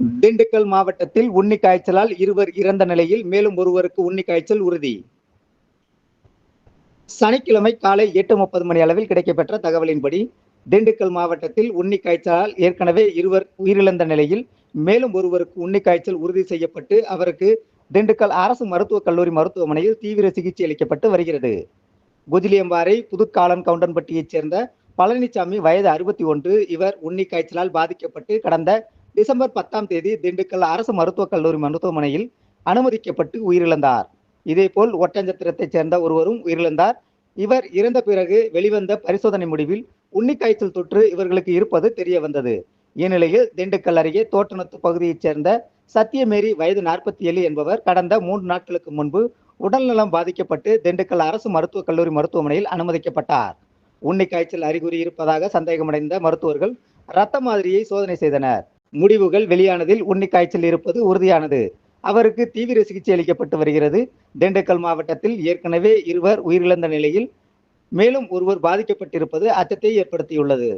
திண்டுக்கல் மாவட்டத்தில் உன்னி காய்ச்சலால் இருவர் இறந்த நிலையில் மேலும் ஒருவருக்கு உன்னி காய்ச்சல் உறுதி. சனிக்கிழமை காலை எட்டு முப்பது மணி அளவில் கிடைக்கப்பெற்ற தகவலின்படி திண்டுக்கல் மாவட்டத்தில் உன்னி காய்ச்சலால் ஏற்கனவே இருவர் உயிரிழந்த நிலையில் மேலும் ஒருவருக்கு உன்னி காய்ச்சல் உறுதி செய்யப்பட்டு அவருக்கு திண்டுக்கல் அரசு மருத்துவக் கல்லூரி மருத்துவமனையில் தீவிர சிகிச்சை அளிக்கப்பட்டு வருகிறது. குஜிலியம்பாறை புதுக்காலன் கவுண்டன்பட்டியைச் சேர்ந்த பழனிசாமி வயது அறுபத்தி ஒன்று. இவர் உன்னி காய்ச்சலால் பாதிக்கப்பட்டு கடந்த டிசம்பர் பத்தாம் தேதி திண்டுக்கல் அரசு மருத்துவக் கல்லூரி மருத்துவமனையில் அனுமதிக்கப்பட்டு உயிரிழந்தார். இதேபோல் ஒட்டஞ்சத்திரத்தைச் சேர்ந்த ஒருவரும் உயிரிழந்தார். இவர் இறந்த பிறகு வெளிவந்த பரிசோதனை முடிவில் உன்னிக்காய்ச்சல் தொற்று இவர்களுக்கு இருப்பது தெரிய வந்தது இந்நிலையில் திண்டுக்கல் அருகே தோட்டநத்து பகுதியைச் சேர்ந்த சத்தியமேரி வயது நாற்பத்தி ஏழு என்பவர் கடந்த மூன்று நாட்களுக்கு முன்பு உடல்நலம் பாதிக்கப்பட்டு திண்டுக்கல் அரசு மருத்துவக் கல்லூரி மருத்துவமனையில் அனுமதிக்கப்பட்டார். உன்னிக்காய்ச்சல் அறிகுறி இருப்பதாக சந்தேகமடைந்த மருத்துவர்கள் இரத்த மாதிரியை சோதனை செய்தனர். முடிவுகள் வெளியானதில் உன்னி காய்ச்சல் இருப்பது உறுதியானது. அவருக்கு தீவிர சிகிச்சை அளிக்கப்பட்டு வருகிறது. திண்டுக்கல் மாவட்டத்தில் ஏற்கனவே இருவர் உயிரிழந்த நிலையில் மேலும் ஒருவர் பாதிக்கப்பட்டிருப்பது அச்சத்தை ஏற்படுத்தியுள்ளது.